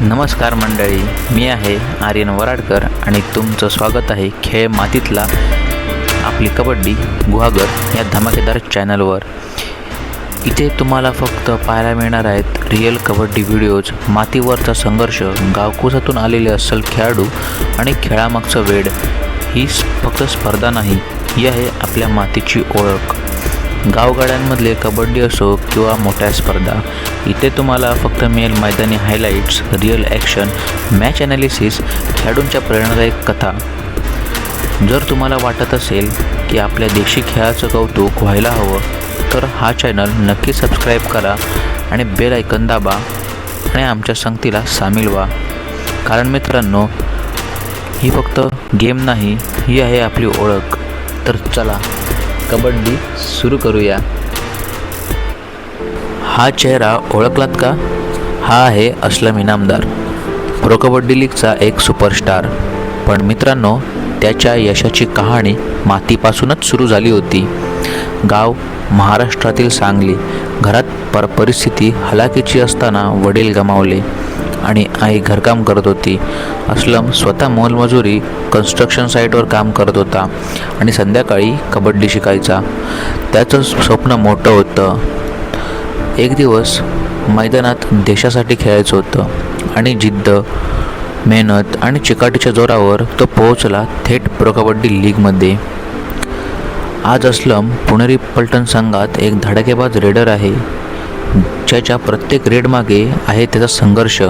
नमस्कार मंडळी मी आहे आर्यन वराडकर आणि तुमचं स्वागत आहे खेळ मातीतला आपली कबड्डी गुहागर या धमाकेदार चॅनलवर. इथे तुम्हाला फक्त पाहायला मिळणार आहेत रिअल कबड्डी व्हिडिओज मातीवरचा संघर्ष गावकुसातून आलेले अस्सल खेळाडू आणि खेळामागचं वेड. ही फक्त स्पर्धा नाही ही आहे आपल्या मातीची ओळख. गावगाड्यांमधले कबड्डी असो किंवा मोठ्या स्पर्धा इथे तुम्हाला फक्त मिळेल मैदानी highlights real action match analysis खेळाडूंच्या प्रेरणादायक कथा. जर तुम्हाला वाटत असेल की आपल्या देशी खेळाचं कौतुक व्हायला हवं तर हा चॅनल नक्की सबस्क्राईब करा आणि बेल ऐकन दाबा आणि आमच्या संगतीला सामील व्हा. कारण मित्रांनो ही फक्त गेम नाही ही आहे आपली ओळख. तर चला. कबड्डी सुरू करूया. हा चेहरा ओळखलात का? हा आहे असलम इनामदार. प्रो कबड्डी लीगचा एक सुपरस्टार. पण मित्रांनो त्याच्या यशाची कहाणी मातीपासूनच सुरू झाली होती. गाव महाराष्ट्रातील सांगली. घरात पर परिस्थिती हलाखीची असताना वडील गमावले. आणि आई घरकाम करत होती. असलम स्वतः मोलमजुरी कन्स्ट्रक्शन साईटवर काम करत होता आणि संध्याकाळी कबड्डी शिकायचा. त्याचं स्वप्न मोठं होतं. एक दिवस मैदानात देशासाठी खेळायचं होतं आणि जिद्द मेहनत आणि चिकाटीच्या जोरावर तो पोहोचला थेट प्रो कबड्डी लीगमध्ये आज असलम पुणेरी पलटण संघात एक धडाकेबाज रेडर आहे. ज्याच्या प्रत्येक रेडमागे आहे त्याचा संघर्ष.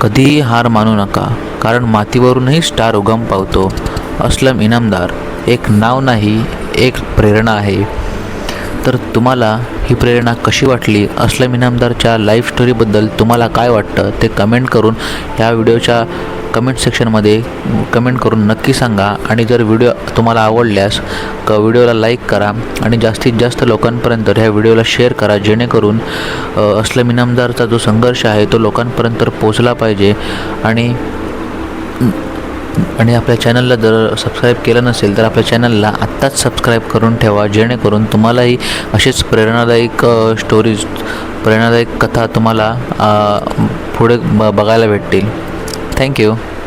कधीही हार मानू नका कारण मातीवरूनही स्टार उगम पावतो. असलम इनामदार एक नाव नाही एक प्रेरणा आहे. तर तुम्हाला ही प्रेरणा कशी वाटली? असलम इनामदारच्या लाईफ स्टोरीबद्दल तुम्हाला काय वाटतं? ते कमेंट करून ह्या व्हिडिओच्या कमेंट सेक्शनमध्ये कमेंट करून नक्की सांगा. आणि जर व्हिडिओ तुम्हाला आवडल्यास क व्हिडिओला लाईक करा आणि जास्तीत जास्त लोकांपर्यंत ह्या व्हिडिओला शेअर करा. जेणेकरून अ, असलम इनामदारचा जो संघर्ष आहे तो लोकांपर्यंत पोचला पाहिजे. आणि आणि आपल्या चॅनलला जर सबस्क्राईब केलं नसेल तर आपल्या चॅनलला आत्ताच सबस्क्राईब करून ठेवा. जेणेकरून तुम्हालाही असेच प्रेरणादायक स्टोरीज प्रेरणादायक कथा तुम्हाला पुढे ब बघायला भेटतील. thank you.